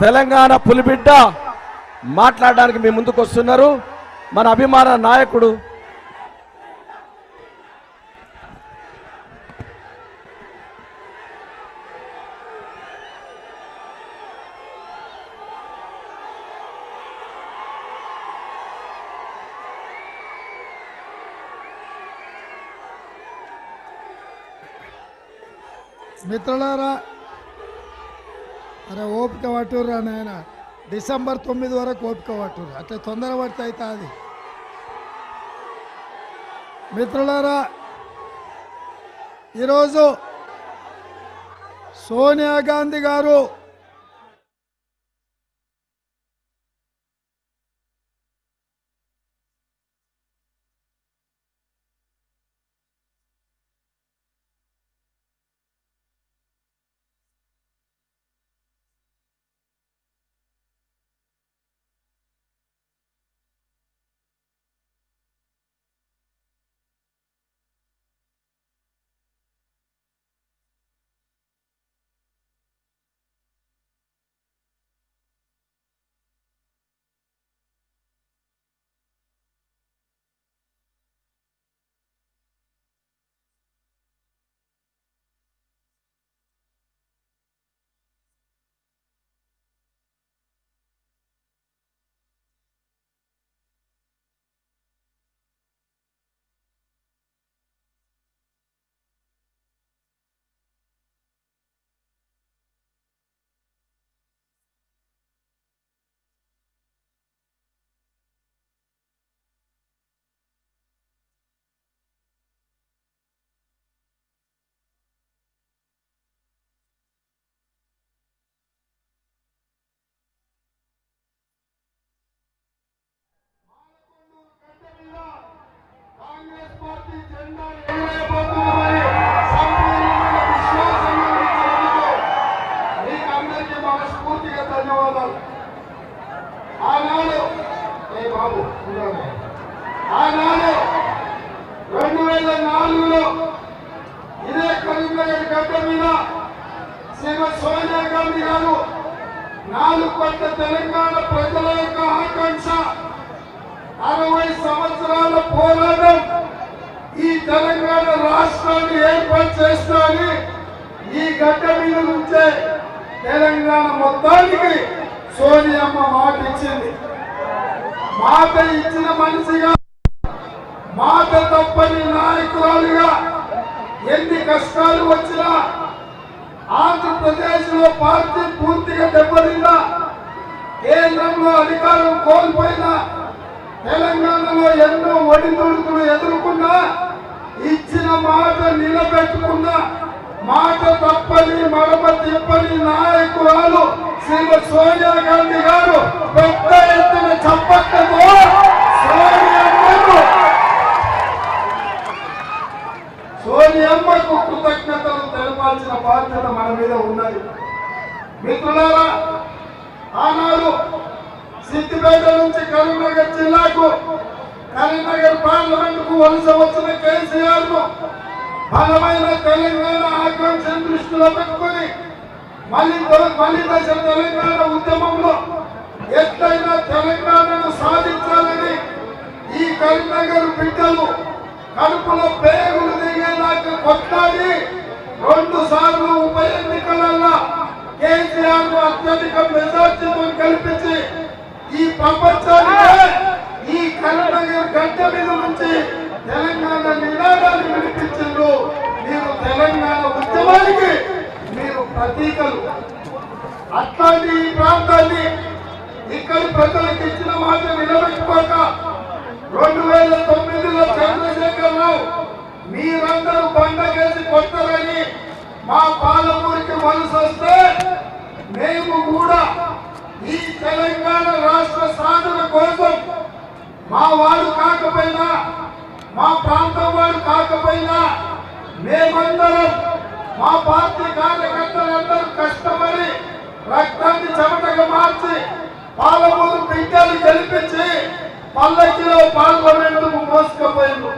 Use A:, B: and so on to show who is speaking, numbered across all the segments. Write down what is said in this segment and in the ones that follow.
A: తెలంగాణ పులిబిడ్డ మాట్లాడడానికి మీ ముందుకు వస్తున్నారు. మన అభిమాన నాయకుడు
B: మిత్రులారా పట్టుర్రా నాయన. డిసెంబర్ తొమ్మిది వరకు ఓపిక పట్టుర్రు అట్లా తొందర పడితే అయితే అది. మిత్రులారా ఈరోజు సోనియా గాంధీ గారు
C: కాంగ్రెస్ పార్టీ జెండా ఎగరేయబోతుందని సంపూర్ణమైన విశ్వాసం ఉన్నందుకు మీకు అందరికీ మనస్ఫూర్తిగా ధన్యవాదాలు ఆనాడు ఏ బాబు చూడండి. ఆనాడు రెండు వేల నాలుగులో ఇదే కరీంనగర్ గడ్డ మీద శ్రీమతి సోనియా గాంధీ గారు నాలుగు కోట్ల తెలంగాణ ప్రజల యొక్క ఆకాంక్ష అరవై సంవత్సరాల పోరాటం ఈ తెలంగాణ రాష్ట్రాన్ని ఏర్పాటు చేస్తానని ఈ గడ్డ మీద నుంచే తెలంగాణ మొత్తానికి సోనియమ్మ మాట ఇచ్చింది చేసిన మనిషిగా మాట తప్పని నాయకురాలుగా ఎన్ని కష్టాలు వచ్చినా ఆంధ్రప్రదేశ్లో పార్టీ పూర్తిగా దెబ్బతిందా కేంద్రంలో అధికారం కోల్పోయినా తెలంగాణలో ఎన్నో ఒడిదుడుకులు ఎదుర్కొన్నా ఇచ్చిన మాట నిలబెట్టుకున్న మాట తప్పని మడమ తిప్పని నాయకురాలు శ్రీమతి సోనియా గాంధీ గారు పెద్ద ఎత్తున చప్పట్లతో సోనియమ్మకు! సోనియమ్మకు కృతజ్ఞతలు తెలపాల్సిన బాధ్యత మన మీద ఉన్నది. మిత్రులారా ఆనాడు సిద్దిపేట నుంచి కరీంనగర్ జిల్లాకు కరీంనగర్ పార్లమెంట్కు వలస వచ్చిన కేసీఆర్ను బలమైన తెలంగాణ ఆకాంక్షను దృష్టిలో పెట్టుకుని మళ్ళీ మళ్ళీ దశ తెలంగాణ ఉద్యమంలో ఎట్లయినా తెలంగాణను సాధించాలని ఈ కరీంనగర్ బిడ్డలు కడుపులో పేగులు దిగేదాకా కొట్లాడి రెండు సార్లు ఉప ఎన్నికలలో కేసీఆర్ను అత్యధిక మెజార్టీతో కల్పించి ఈ ప్రపంచానికి ఈ కరీంనగర్ గడ్డ మీద నుంచి తెలంగాణ నినాదాన్ని వినిపించిండ్రు మీరు తెలంగాణ ఉద్యమానికి మీరు ప్రతీకలు. అట్లాంటి ఈ ప్రాంతాన్ని ఇక్కడి ప్రజలకు ఇచ్చిన మాట నిలబెట్టుకోక రెండు వేల తొమ్మిదిలో చంద్రశేఖర్ రావు మీరందరూ బండకేసి కొట్టరని మా పాలమూరికి మనసు వస్తే మేము కూడా ఈ తెలంగాణ రాష్ట్ర సాధన కోసం మా వాడు కాకపోయినా మా ప్రాంతం వాడు కాకపోయినా మేమందరం మా పార్టీ కార్యకర్తలందరూ కష్టపడి రక్తాన్ని చెమటగా మార్చి పాలమూరు బిడ్డలు గెలిపించి పల్లకిలో పాల్గొనేందుకు మోసుకుపోయింది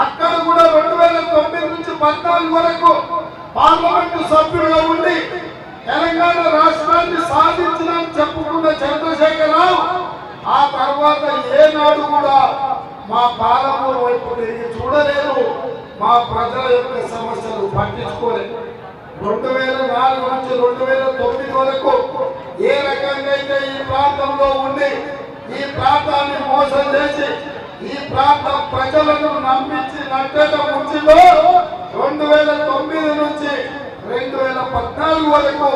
C: అక్కడ కూడా రెండు వేల తొమ్మిది నుంచి పద్నాలుగు వరకు పార్లమెంటు సభ్యుడిగా ఉండి తెలంగాణ రాష్ట్రాన్ని సాధించినని చెప్పుకున్న చంద్రశేఖరరావు ఆ తర్వాత ఏనాడు కూడా
D: మా పాలకుల వైపు తిరిగి చూడలేదు. మా ప్రజల యొక్క సమస్యలు పట్టించుకోలేదు. రెండు వేల నాలుగు నుంచి రెండు వేల తొమ్మిది వరకు ఏ రకంగా అయితే ఈ ప్రాంతంలో ఉండి ఈ ప్రాంతాన్ని మోసం చేసి ఈ ప్రాంత ప్రజలను నమ్మించి నట్టేట ముంచిలో రెండు వేల తొమ్మిది నుంచి రెండు వేల పద్నాలుగు వరకు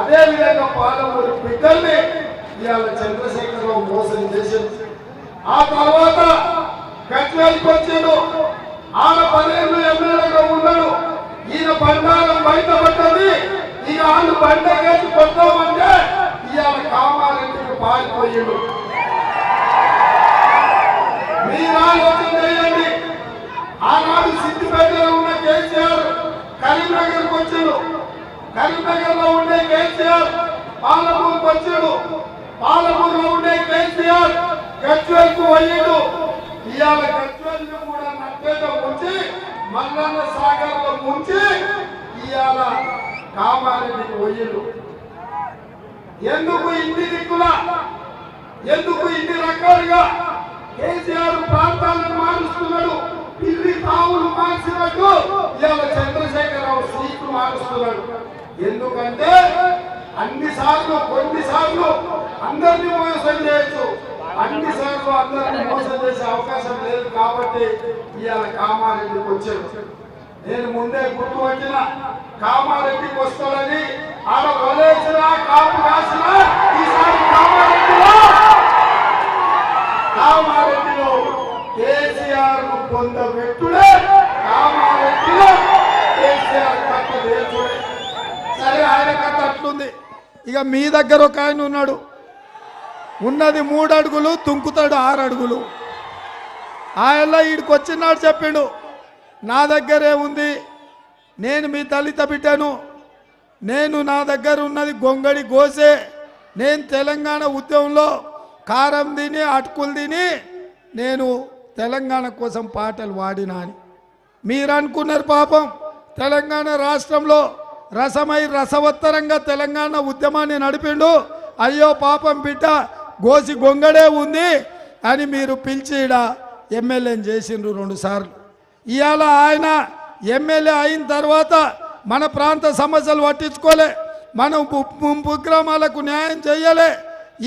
D: అదే విధంగా పాలమూరు బిడ్డల్ని ఇవాళ చంద్రశేఖరరావు మోసం చేసింది ఆ తర్వాత గజ్వేల్కి వచ్చాడు. ఆడ పదేళ్ళు ఎమ్మెల్యేగా ఉన్నాడు. ఈయన బండారం బయటపడ్డది. ఇక వాళ్ళు బండ వేసి కొడతామంటే ఇవాళ కామారెడ్డికి పారిపోయాడు. మీరు ఆలోచన చేయండి ఆనాడు సిద్దిపేటలో ఉన్న కేసీఆర్ కరీంనగర్కి వచ్చాడు. కరీంనగర్లో ఉండే కేసీఆర్ పాలమూరుకు వచ్చాడు. పాలమూరులో ఉండే కేసీఆర్ గజ్వేల్కు పోయాడు. ఇవాళ గజ్వేల్ను కూడా నట్టేట ఉంచి మల్లన్న సాగర్లో ఉంచి ఇవాళ కామారెడ్డికి పోయాడు. ఎందుకు ఇన్ని దిక్కుల? ఎందుకు ఇన్ని రకాలుగా? కేసీఆర్ ప్రాంతాలను మారుస్తున్నాడు. పిల్లి తావులు మార్చినట్టు ఇవాళ చంద్రశేఖరరావు సీట్లు మారుస్తున్నాడు. ఎందుకంటే అన్ని సార్లు కొన్ని సార్లు అందరినీ మోసం చేయొచ్చు. అన్ని సార్లు అందరినీ మోసం చేసే అవకాశం లేదు కాబట్టి ఇవాళ కామారెడ్డికి వచ్చాడు నేను ముందే గుర్తు వచ్చిన కామారెడ్డికి వస్తాడని ఆడ వలేసిన కాపు కాసిన ఈసారి కామారెడ్డిలో కామారెడ్డిలో కేసీఆర్ను పొందబెట్టుడే కామారెడ్డిలో కేసీఆర్ సరే ఆయన కథ అట్లుంది.
C: ఇక మీ దగ్గర ఒక ఆయన ఉన్నాడు. ఉన్నది మూడు అడుగులు తుంకుతాడు ఆరు అడుగులు. ఆయన ఈడికి వచ్చినాడు చెప్పిండు నా దగ్గరే ఉంది. నేను మీ దళిత బిడ్డను. నేను నా దగ్గర ఉన్నది గొంగడి గోసే. నేను తెలంగాణ ఉద్యమంలో కారం తిని అటుకులు తిని నేను తెలంగాణ కోసం పాటలు వాడినా అని. మీరు అనుకున్నారు పాపం. తెలంగాణ రాష్ట్రంలో రసమై రసవత్తరంగా తెలంగాణ ఉద్యమాన్ని నడిపిండు. అయ్యో పాపం బిడ్డ గోసి గొంగడే ఉంది అని మీరు పిలిచిడ ఎమ్మెల్యేని చేసిండ్రు రెండుసార్లు ఇవాళ ఆయన ఎమ్మెల్యే అయిన తర్వాత మన ప్రాంత సమస్యలు పట్టించుకోలే. మనం పు- ముంపు గ్రామాలకు న్యాయం చేయలే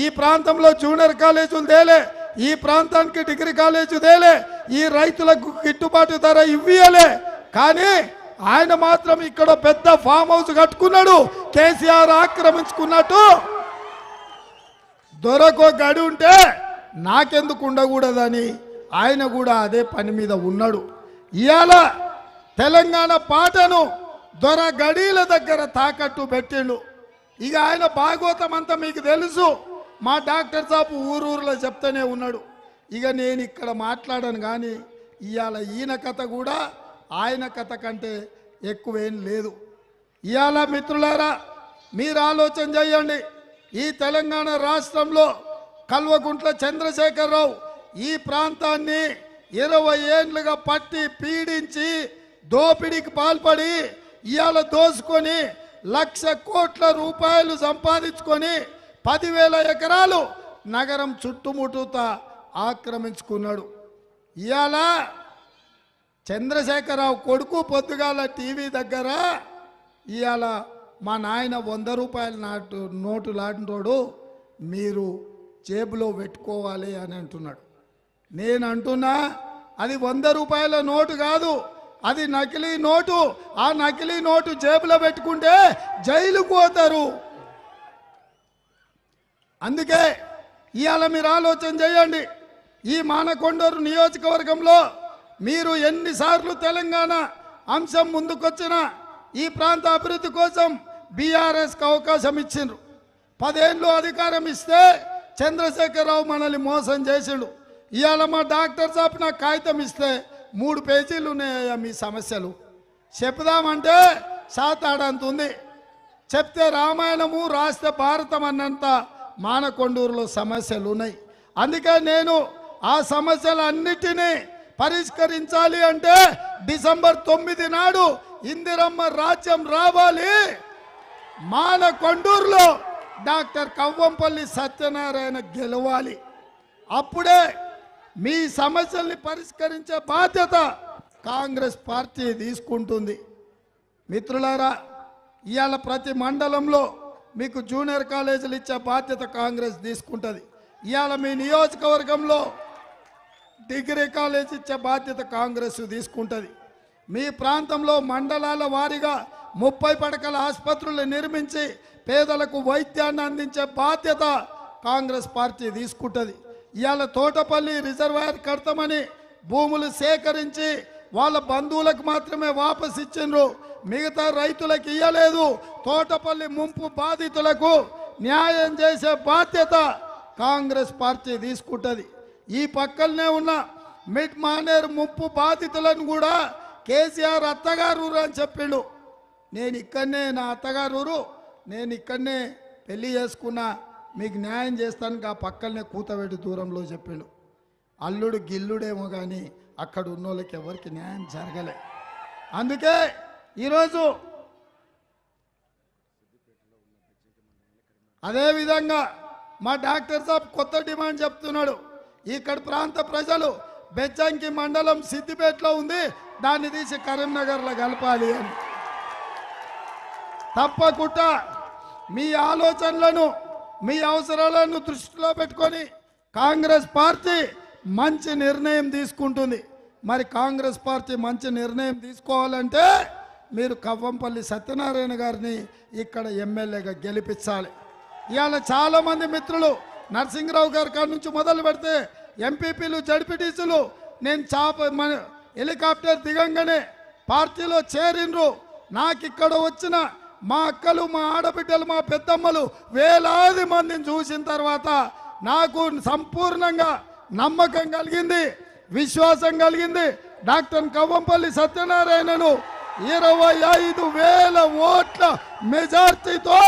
C: ఈ ప్రాంతంలో జూనియర్ కాలేజీలు తేలే ఈ ప్రాంతానికి డిగ్రీ కాలేజీ తేలే ఈ రైతులకు గిట్టుబాటు ధర ఇవ్వలే. కానీ ఆయన మాత్రం ఇక్కడ పెద్ద ఫామ్ హౌస్ కట్టుకున్నాడు కేసీఆర్ ఆక్రమించుకున్నట్టు. దొరకో గడి ఉంటే నాకెందుకు ఉండకూడదని ఆయన కూడా అదే పని మీద ఉన్నాడు. ఇవాళ తెలంగాణ పాటను దొర గడీల దగ్గర తాకట్టు పెట్టిండు. ఇక ఆయన భాగవతం అంతా మీకు తెలుసు. మా డాక్టర్ సాబ్ ఊరూరులో చెప్తూనే ఉన్నాడు. ఇక నేను ఇక్కడ మాట్లాడాను కానీ ఇవాళ ఈయన కథ కూడా ఆయన కథ కంటే ఎక్కువేం లేదు. ఇవాళ మిత్రులారా మీరు ఆలోచన చేయండి. ఈ తెలంగాణ రాష్ట్రంలో కల్వకుంట్ల చంద్రశేఖరరావు ఈ ప్రాంతాన్ని ఇరవై ఏండ్లుగా పట్టి పీడించి దోపిడీకి పాల్పడి ఇవాళ దోసుకొని లక్ష కోట్ల రూపాయలు సంపాదించుకొని పదివేల ఎకరాలు నగరం చుట్టుముట్టుతా ఆక్రమించుకున్నాడు. ఇవాళ చంద్రశేఖరరావు కొడుకు పొద్దుగాల టీవీ దగ్గర ఇవాళ మా నాయన వంద రూపాయల నాటు నోటు లాంటోడు మీరు జేబులో పెట్టుకోవాలి అని అంటున్నాడు. నేను అంటున్నా అది వంద రూపాయల నోటు కాదు అది నకిలీ నోటు. ఆ నకిలీ నోటు జేబులో పెట్టుకుంటే జైలుకు పోతారు. అందుకే ఇవాళ మీరు ఆలోచన చేయండి. ఈ మానకొండూరు నియోజకవర్గంలో మీరు ఎన్నిసార్లు తెలంగాణ అంశం ముందుకొచ్చినా ఈ ప్రాంత అభివృద్ధి కోసం బీఆర్ఎస్కి అవకాశం ఇచ్చిండ్రు. పదేళ్ళు అధికారం ఇస్తే చంద్రశేఖరరావు మనల్ని మోసం చేసిండు. ఇవాళ మా డాక్టర్ సాబ్ నాకు కాగితం ఇస్తే మూడు పేజీలు ఉన్నాయా మీ సమస్యలు. చెప్దామంటే సాతాడంత ఉంది చెప్తే రామాయణము రాస్తే భారతం అన్నంత మానకొండూరులో సమస్యలు ఉన్నాయి అందుకే నేను ఆ సమస్యలన్నిటినీ పరిష్కరించాలి అంటే డిసెంబర్ తొమ్మిది నాడు ఇందిరమ్మ రాజ్యం రావాలి. మానకొండూరులో డాక్టర్ కవ్వంపల్లి సత్యనారాయణ గెలవాలి. అప్పుడే మీ సమస్యల్ని పరిష్కరించే బాధ్యత కాంగ్రెస్ పార్టీ తీసుకుంటుంది. మిత్రులారా ఇవాళ ప్రతి మండలంలో మీకు జూనియర్ కాలేజీలు ఇచ్చే బాధ్యత కాంగ్రెస్ తీసుకుంటుంది. ఇవాళ మీ నియోజకవర్గంలో డిగ్రీ కాలేజ్ ఇచ్చే బాధ్యత కాంగ్రెస్ తీసుకుంటుంది. మీ ప్రాంతంలో మండలాల వారీగా ముప్పై పడకల ఆసుపత్రులు నిర్మించి పేదలకు వైద్యాన్ని అందించే బాధ్యత కాంగ్రెస్ పార్టీ తీసుకుంటుంది. ఇవాళ తోటపల్లి రిజర్వాయర్ కడతామని భూములు సేకరించి వాళ్ళ బంధువులకు మాత్రమే వాపస్ ఇచ్చిండ్రు. మిగతా రైతులకు ఇయ్యలేదు. తోటపల్లి ముంపు బాధితులకు న్యాయం చేసే బాధ్యత కాంగ్రెస్ పార్టీ తీసుకుంటుంది. ఈ పక్కనే ఉన్న మిడ్ మానేరు ముంపు బాధితులను కూడా కేసీఆర్ అత్తగారు ఊరు అని చెప్పిండు. నేను ఇక్కడనే నా అత్తగారు ఊరు. నేను ఇక్కడనే పెళ్ళి చేసుకున్నా. మీకు న్యాయం చేస్తానికి ఆ పక్కనే కూతబెట్టి దూరంలో చెప్పిండు. అల్లుడు గిల్లుడేమో కానీ అక్కడ ఉన్న వాళ్ళకి ఎవరికి న్యాయం జరగలే. అందుకే ఈరోజు అదేవిధంగా మా డాక్టర్ సాబ్ కొత్త డిమాండ్ చెప్తున్నాడు. ఇక్కడ ప్రాంత ప్రజలు బెజ్జంకి మండలం సిద్దిపేటలో ఉంది దాన్ని తీసి కరీంనగర్లో కలపాలి అని. తప్పకుండా మీ ఆలోచనలను మీ అవసరాలను దృష్టిలో పెట్టుకొని కాంగ్రెస్ పార్టీ మంచి నిర్ణయం తీసుకుంటుంది. మరి కాంగ్రెస్ పార్టీ మంచి నిర్ణయం తీసుకోవాలంటే మీరు కవ్వంపల్లి సత్యనారాయణ గారిని ఇక్కడ ఎమ్మెల్యేగా గెలిపించాలి. ఇవాళ చాలామంది మిత్రులు నరసింహరావు గారి కాడ నుంచి మొదలు పెడితే ఎంపీపీలు జడ్పీటీసీలు నేను చాప మన హెలికాప్టర్ దిగంగానే పార్టీలో చేరిండ్రు నాకు ఇక్కడ వచ్చిన మా అక్కలు మా ఆడబిడ్డలు మా పెద్దమ్మలు వేలాది మందిని చూసిన తర్వాత నాకు సంపూర్ణంగా నమ్మకం కలిగింది విశ్వాసం కలిగింది. డాక్టర్ కవ్వంపల్లి సత్యనారాయణను ఇరవై ఐదు వేల ఓట్ల మెజార్టీతో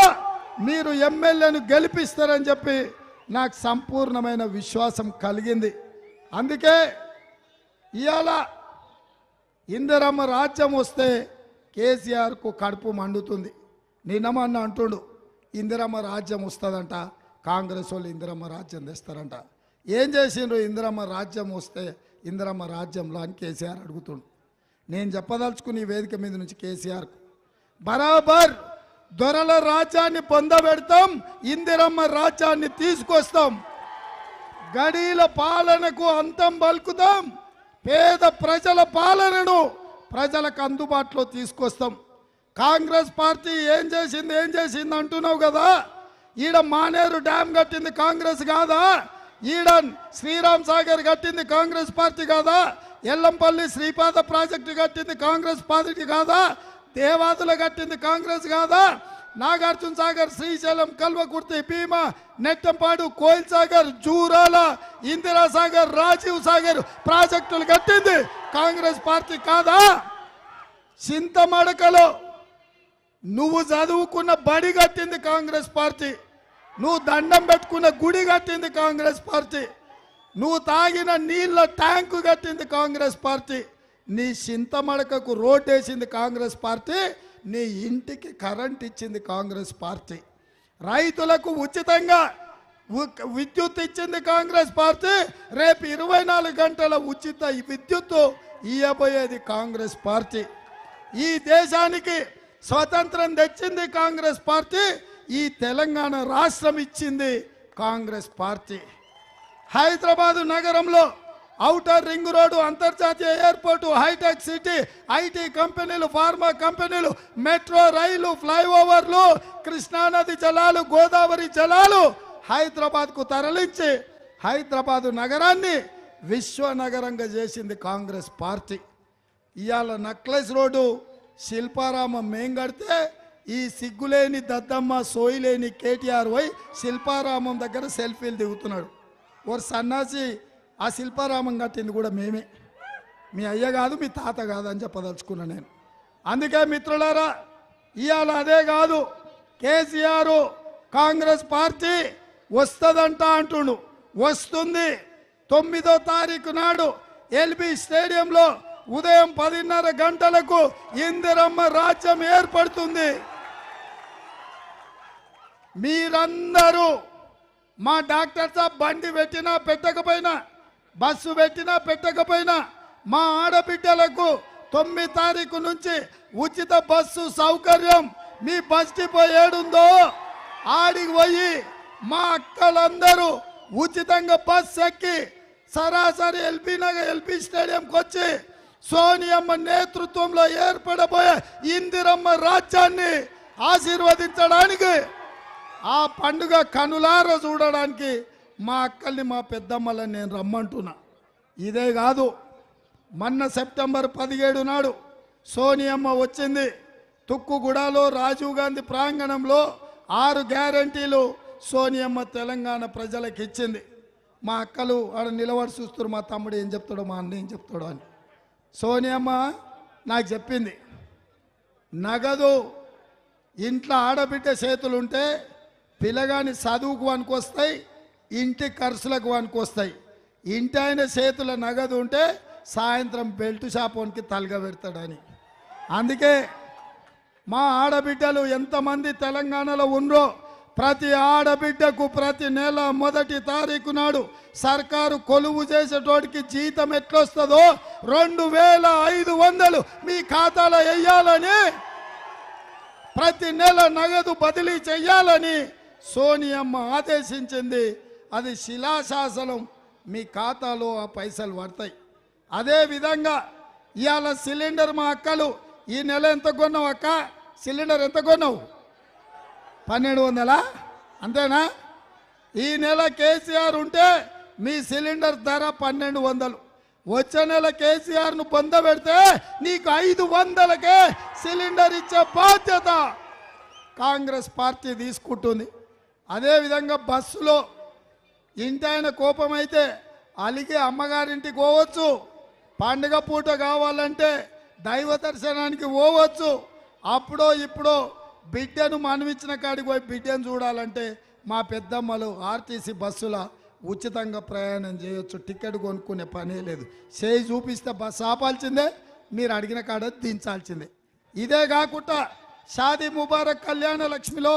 C: మీరు ఎమ్మెల్యేను గెలిపిస్తారని చెప్పి నాకు సంపూర్ణమైన విశ్వాసం కలిగింది. అందుకే ఇవాళ ఇందిరమ్మ రాజ్యం వస్తే కేసీఆర్కు కడుపు మండుతుంది. నిన్నమన్న అంటుడు ఇందిరమ్మ రాజ్యం వస్తుందంట కాంగ్రెస్ వాళ్ళు ఇందిరమ్మ రాజ్యం తెస్తారంట. ఏం చేసిండ్రు? ఇందిరమ్మ రాజ్యం వస్తే ఇందిరమ్మ రాజ్యంలో అని కేసీఆర్ అడుగుతుండు. నేను చెప్పదలుచుకుని వేదిక మీద నుంచి కేసీఆర్కు బరాబర్ దొరల రాజ్యాన్ని పొందబెడతాం ఇందిరమ్మ రాజ్యాన్ని తీసుకొస్తాం. గడీల పాలనకు అంతం పలుకుతాం పేద ప్రజల పాలనను ప్రజలకు అందుబాటులో తీసుకొస్తాం. కాంగ్రెస్ పార్టీ ఏం చేసింది? ఏం చేసింది అంటున్నావు కదా? ఈడ మానేరు డ్యామ్ కట్టింది కాంగ్రెస్ కాదా? ఈడన్ శ్రీరామ్ సాగర్ కట్టింది కాంగ్రెస్ పార్టీ కాదా? ఎల్లంపల్లి శ్రీపాద ప్రాజెక్టు కట్టింది కాంగ్రెస్ పార్టీ కాదా? దేవాదుల కట్టింది కాంగ్రెస్ కాదా? నాగార్జున సాగర్ శ్రీశైలం కల్వకుర్తి భీమా నెట్టంపాడు కోయిల్ సాగర్ జూరాల ఇందిరా సాగర్ రాజీవ్ సాగర్ ప్రాజెక్టులు కట్టింది కాంగ్రెస్ పార్టీ కాదా? చింతమడకలో నువ్వు చదువుకున్న బడి కట్టింది కాంగ్రెస్ పార్టీ. నువ్వు దండం పెట్టుకున్న గుడి కట్టింది కాంగ్రెస్ పార్టీ. నువ్వు తాగిన నీళ్ళ ట్యాంకు కట్టింది కాంగ్రెస్ పార్టీ. నీ చింతమడకకు రోడ్ వేసింది కాంగ్రెస్ పార్టీ. నీ ఇంటికి కరెంట్ ఇచ్చింది కాంగ్రెస్ పార్టీ. రైతులకు ఉచితంగా విద్యుత్ ఇచ్చింది కాంగ్రెస్ పార్టీ. రేపు ఇరవై నాలుగు గంటల ఉచిత విద్యుత్తు ఇవ్వబోయేది కాంగ్రెస్ పార్టీ. ఈ దేశానికి స్వతంత్రం తెచ్చింది కాంగ్రెస్ పార్టీ. ఈ తెలంగాణ రాష్ట్రం ఇచ్చింది కాంగ్రెస్ పార్టీ. హైదరాబాదు నగరంలో అవుటర్ రింగ్ రోడ్డు అంతర్జాతీయ ఎయిర్పోర్టు హైటెక్ సిటీ ఐటీ కంపెనీలు ఫార్మా కంపెనీలు మెట్రో రైలు ఫ్లైఓవర్లు కృష్ణానది జలాలు గోదావరి జలాలు హైదరాబాద్కు తరలించి హైదరాబాదు నగరాన్ని విశ్వనగరంగా చేసింది కాంగ్రెస్ పార్టీ. ఇవాళ నక్లెస్ రోడ్డు శిల్పారామం మేం కడితే ఈ సిగ్గులేని దద్దమ్మ సోయిలేని కేటీఆర్ పోయి శిల్పారామం దగ్గర సెల్ఫీలు దిగుతున్నాడు. ఓ సన్నాసి ఆ శిల్పారామం కట్టింది కూడా మేమే. మీ అయ్య కాదు మీ తాత కాదు అని చెప్పదలుచుకున్నా నేను. అందుకే మిత్రులారా ఇవాళ అదే కాదు కేసీఆర్ కాంగ్రెస్ పార్టీ వస్తుందంట అంటుండు. వస్తుంది తొమ్మిదో తారీఖు నాడు ఎల్బీ స్టేడియంలో ఉదయం పదిన్నర గంటలకు ఇందిరమ్మ రాజ్యం ఏర్పడుతుంది. మీరందరూ మా డాక్టర్ సాబ్ బండి పెట్టినా పెట్టకపోయినా బస్సు పెట్టినా పెట్టకపోయినా మా ఆడబిడ్డలకు తొమ్మిది తారీఖు నుంచి ఉచిత బస్సు సౌకర్యం మీ బస్ డిపో ఏడుందో ఆడికి పోయి మా అక్కలందరూ ఉచితంగా బస్ ఎక్కి సరాసరి ఎల్బీ నగర్ ఎల్బీ స్టేడియంకి వచ్చి సోనియమ్మ నేతృత్వంలో ఏర్పడబోయే ఇందిరమ్మ రాజ్యాన్ని ఆశీర్వదించడానికి ఆ పండుగ కనులార చూడడానికి మా అక్కల్ని మా పెద్దమ్మలని నేను రమ్మంటున్నా. ఇదే కాదు మొన్న సెప్టెంబర్ పదిహేడు నాడు సోనియమ్మ వచ్చింది. తుక్కుగూడలో రాజీవ్ గాంధీ ప్రాంగణంలో ఆరు గ్యారంటీలు సోనియమ్మ తెలంగాణ ప్రజలకు ఇచ్చింది. మా అక్కలు ఆడ నిలబడి చూస్తారు మా తమ్ముడు ఏం చెప్తాడో మా అన్న ఏం చెప్తాడో అని. సోనియమ్మ నాకు చెప్పింది నగదు ఇంట్లో ఆడబిడ్డ చేతులుంటే పిల్లగాని చదువుకు వస్తాయి ఇంటి ఖర్చులకు వస్తాయి ఇంటి ఆయన చేతుల నగదు ఉంటే సాయంత్రం బెల్ట్ షాపోనికి తలగ పెడతాడని. అందుకే మా ఆడబిడ్డలు ఎంతమంది తెలంగాణలో ఉండ్రో ప్రతి ఆడబిడ్డకు ప్రతి నెల మొదటి తారీఖు నాడు సర్కారు కొలువు చేసేటోడికి జీతం ఎట్లొస్తుందో రెండు వేల ఐదు వందలు మీ ఖాతాలో వేయాలని ప్రతి నెల నగదు బదిలీ చేయాలని సోనియమ్మ ఆదేశించింది అది శిలాశాసనం. మీ ఖాతాలో ఆ పైసలు పడతాయి. అదే విధంగా ఇవాళ సిలిండర్ మా అక్కలు ఈ నెల ఎంత కొన్నావు అక్క? సిలిండర్ ఎంత కొన్నావు? పన్నెండు వందలా? అంతేనా? ఈ నెల కేసీఆర్ ఉంటే మీ సిలిండర్ ధర పన్నెండు వందలు. వచ్చే నెల కేసీఆర్ను పొందబెడితే నీకు ఐదు వందలకే సిలిండర్ ఇచ్చే బాధ్యత కాంగ్రెస్ పార్టీ తీసుకుంటుంది. అదేవిధంగా బస్సులో ఇంటి ఆయన అలిగే అలిగి అమ్మగారింటికి పోవచ్చు. పండుగ పూట కావాలంటే దైవ దర్శనానికి పోవచ్చు. అప్పుడో ఇప్పుడో బిడ్డను మనమిచ్చిన కాడికి పోయి బిడ్డను చూడాలంటే మా పెద్దమ్మలు ఆర్టీసీ బస్సుల ఉచితంగా ప్రయాణం చేయొచ్చు. టికెట్ కొనుక్కునే పనే లేదు. చేయి చూపిస్తే బస్సు ఆపాల్సిందే మీరు అడిగిన కాడ దించాల్సిందే. ఇదే కాకుండా షాదీ ముబారక్ కళ్యాణ లక్ష్మిలో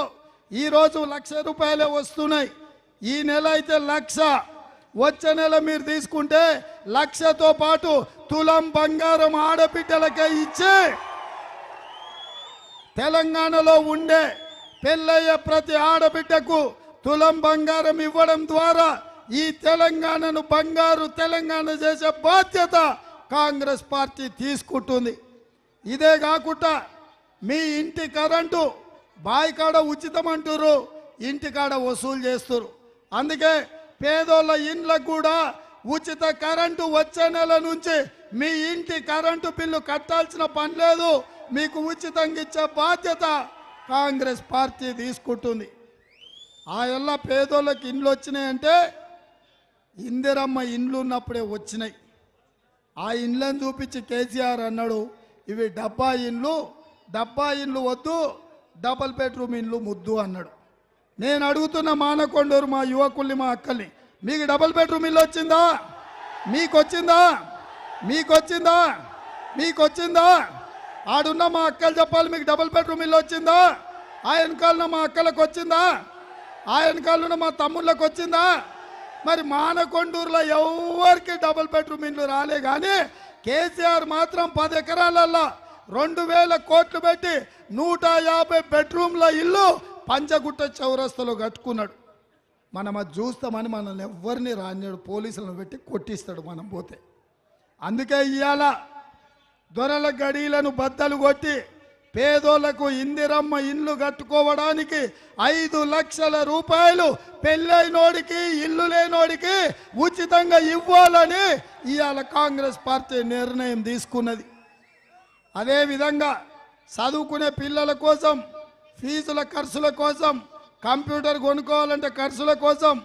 C: ఈరోజు లక్ష రూపాయలే వస్తున్నాయి. ఈ నెల అయితే లక్ష. వచ్చే నెల మీరు తీసుకుంటే లక్షతో పాటు తులం బంగారం ఆడబిడ్డలకే ఇచ్చి తెలంగాణలో ఉండే పెళ్ళయ్య ప్రతి ఆడబిడ్డకు తులం బంగారం ఇవ్వడం ద్వారా ఈ తెలంగాణను బంగారు తెలంగాణ చేసే బాధ్యత కాంగ్రెస్ పార్టీ తీసుకుంటుంది. ఇదే కాకుండా మీ ఇంటి కరెంటు బావి కాడ ఉచితం అంటురు ఇంటి కాడ వసూలు చేస్తురు. అందుకే పేదోళ్ళ ఇండ్లకు కూడా ఉచిత కరెంటు వచ్చే నెల నుంచి మీ ఇంటి కరెంటు బిల్లు కట్టాల్సిన పని లేదు మీకు ఉచితంగా ఇచ్చే బాధ్యత కాంగ్రెస్ పార్టీ తీసుకుంటుంది. ఆ వల్ల పేదోళ్ళకి ఇండ్లు వచ్చినాయంటే ఇందిరమ్మ ఇండ్లు ఉన్నప్పుడే వచ్చినాయి. ఆ ఇండ్లను చూపించి కేసీఆర్ అన్నాడు ఇవి డబ్బా ఇండ్లు డబ్బా ఇండ్లు వద్దు డబల్ బెడ్రూమ్ ఇండ్లు ముద్దు అన్నాడు. నేను అడుగుతున్న మానకొండూరు మా యువకుల్ని మా అక్కల్ని మీకు డబల్ బెడ్రూమ్ ఇల్లు వచ్చిందా? మీకు వచ్చిందా మీకు వచ్చిందా మీకు వచ్చిందా ఆడున్న మా అక్కలు చెప్పాలి మీకు డబల్ బెడ్రూమ్ ఇల్లు వచ్చిందా? ఆ వెనకాలన మా అక్కలకు వచ్చిందా? ఆ వెనకాలన మా తమ్ముళ్ళకి వచ్చిందా? మరి మానకొండూరులో ఎవరికి డబుల్ బెడ్రూమ్ ఇండ్లు రాలే కానీ కేసీఆర్ మాత్రం పది ఎకరాలల్లో రెండు వేల కోట్లు పెట్టి నూట యాభై బెడ్రూమ్ల ఇల్లు పంచగుట్ట చౌరస్తలో కట్టుకున్నాడు. మనం అది చూస్తామని మనల్ని ఎవరిని రానియాడు పోలీసులను పెట్టి కొట్టిస్తాడు మనం పోతే. అందుకే ఇవాళ దొరల గడీలను బద్దలు కొట్టి పేదోళ్ళకు ఇందిరమ్మ ఇండ్లు కట్టుకోవడానికి ఐదు లక్షల రూపాయలు పెళ్ళైనోడికి ఇల్లు లేనోడికి ఉచితంగా ఇవ్వాలని ఇవాళ కాంగ్రెస్ పార్టీ నిర్ణయం తీసుకున్నది. అదేవిధంగా చదువుకునే పిల్లల కోసం ఫీజుల ఖర్చుల కోసం కంప్యూటర్ కొనుక్కోవాలంటే ఖర్చుల కోసం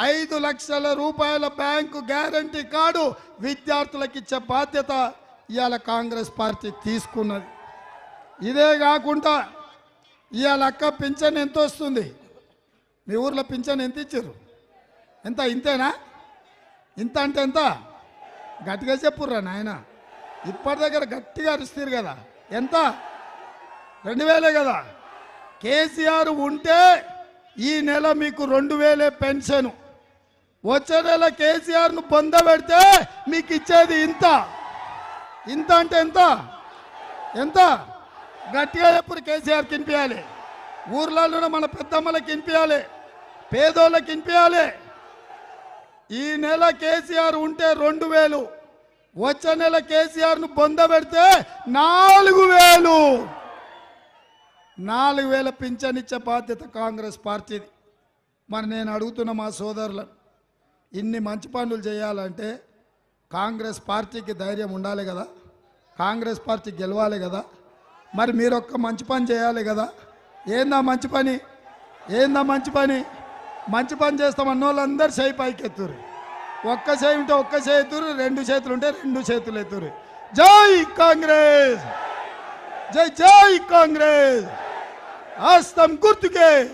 C: ఐదు లక్షల రూపాయల బ్యాంకు గ్యారంటీ కార్డు విద్యార్థులకు ఇచ్చే బాధ్యత ఇవాళ కాంగ్రెస్ పార్టీ తీసుకున్నది. ఇదే కాకుండా ఇవాళ అక్క పింఛన్ ఎంత వస్తుంది మీ ఊర్లో పింఛన్ ఎంత ఇచ్చారు ఎంత ఇంతేనా? ఇంత అంటే ఎంత? గట్టిగా చెప్పుర్రా నాయన. ఇప్పటి దగ్గర గట్టిగా అరుస్తారు కదా. ఎంత? రెండు వేలే కదా. కేసీఆర్ ఉంటే ఈ నెల మీకు రెండు వేలే పెన్షన్. వచ్చే నెల కేసీఆర్ను పొందబెడితే మీకు ఇచ్చేది ఇంత. ఇంత అంటే ఎంత? ఎంత? గట్టిగా ఎప్పుడు కేసీఆర్ కినిపించాలి ఊర్లలో మన పెద్దమ్మలకి కినిపించాలి పేదోళ్ళకి కినిపించాలి ఈ నెల కేసీఆర్ ఉంటే రెండు వేలు. వచ్చే నెల కేసీఆర్ను పొందబెడితే నాలుగు వేలు. నాలుగు వేల పింఛనిచ్చే బాధ్యత కాంగ్రెస్ పార్టీది. మరి నేను అడుగుతున్న మా సోదరులను ఇన్ని మంచి పనులు చేయాలంటే కాంగ్రెస్ పార్టీకి ధైర్యం ఉండాలి కదా కాంగ్రెస్ పార్టీ గెలవాలి కదా మరి మీరు ఒక్క మంచి పని చేయాలి కదా. ఏందా మంచి పని? ఏందా మంచి పని? మంచి పని చేస్తామన్న వాళ్ళందరూ చేయి పైకి ఎత్తురు ఒక్క చేయి ఉంటే ఒక్క చేయి ఎత్తురు రెండు చేతులు ఉంటే రెండు చేతులు ఎత్తురు జై కాంగ్రెస్! జై జై కాంగ్రెస్! హస్తం గుర్తుకే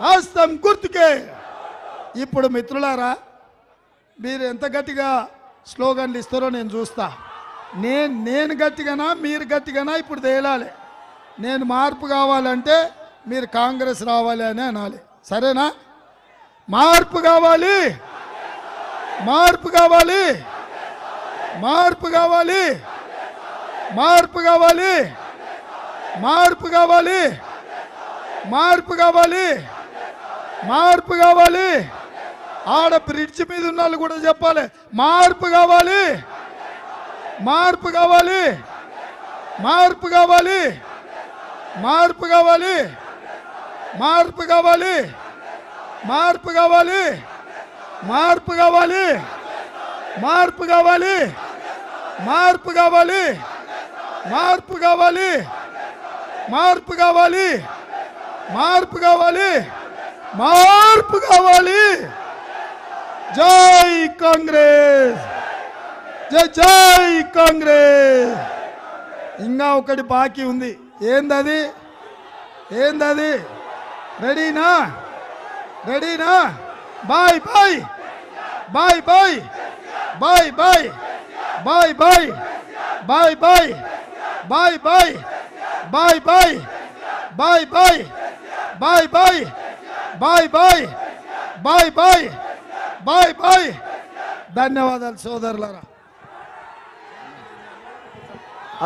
C: హస్తం గుర్తుకే. ఇప్పుడు మిత్రులారా మీరు ఎంత గట్టిగా స్లోగన్లు ఇస్తారో నేను చూస్తా. నేను నేను గట్టిగానా మీరు గట్టిగానా ఇప్పుడు తేలాలి. నేను మార్పు కావాలంటే మీరు కాంగ్రెస్ రావాలి అని అనాలి. సరేనా? మార్పు కావాలి. మార్పు కావాలి. మార్పు కావాలి. మార్పు కావాలి. మార్పు కావాలి. మార్పు కావాలి మార్పు కావాలి ఆడ బ్రిడ్జ్ మీద ఉన్న వాళ్ళు కూడా చెప్పాలి మార్పు కావాలి మార్పు కావాలి మార్పు కావాలి మార్పు కావాలి మార్పు కావాలి మార్పు కావాలి మార్పు కావాలి మార్పు కావాలి మార్పు కావాలి మార్పు కావాలి మార్పు కావాలి మార్పు కావాలి. మార్పు కావాలి. జై కాంగ్రెస్. జై జై కాంగ్రెస్. ఇంకా ఒకటి బాకీ ఉంది. ఏందది? ఏందది? రెడీనా? రెడీనా? Bye bye. Bye bye. Bye bye. Bye bye. Bye bye. Bye bye. Bye bye. Bye bye. Bye bye bye bye bye bye bye bye ధన్యవాదాలు సోదరులారా.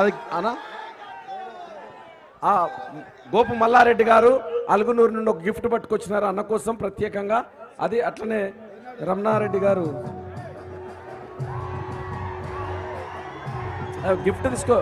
A: అది అనా? గోపు మల్లారెడ్డి గారు అలుగునూరు నుండి ఒక గిఫ్ట్ పట్టుకొచ్చినారు అన్న కోసం ప్రత్యేకంగా. అది అట్లనే రమణారెడ్డి గారు. గిఫ్ట్ తీసుకో.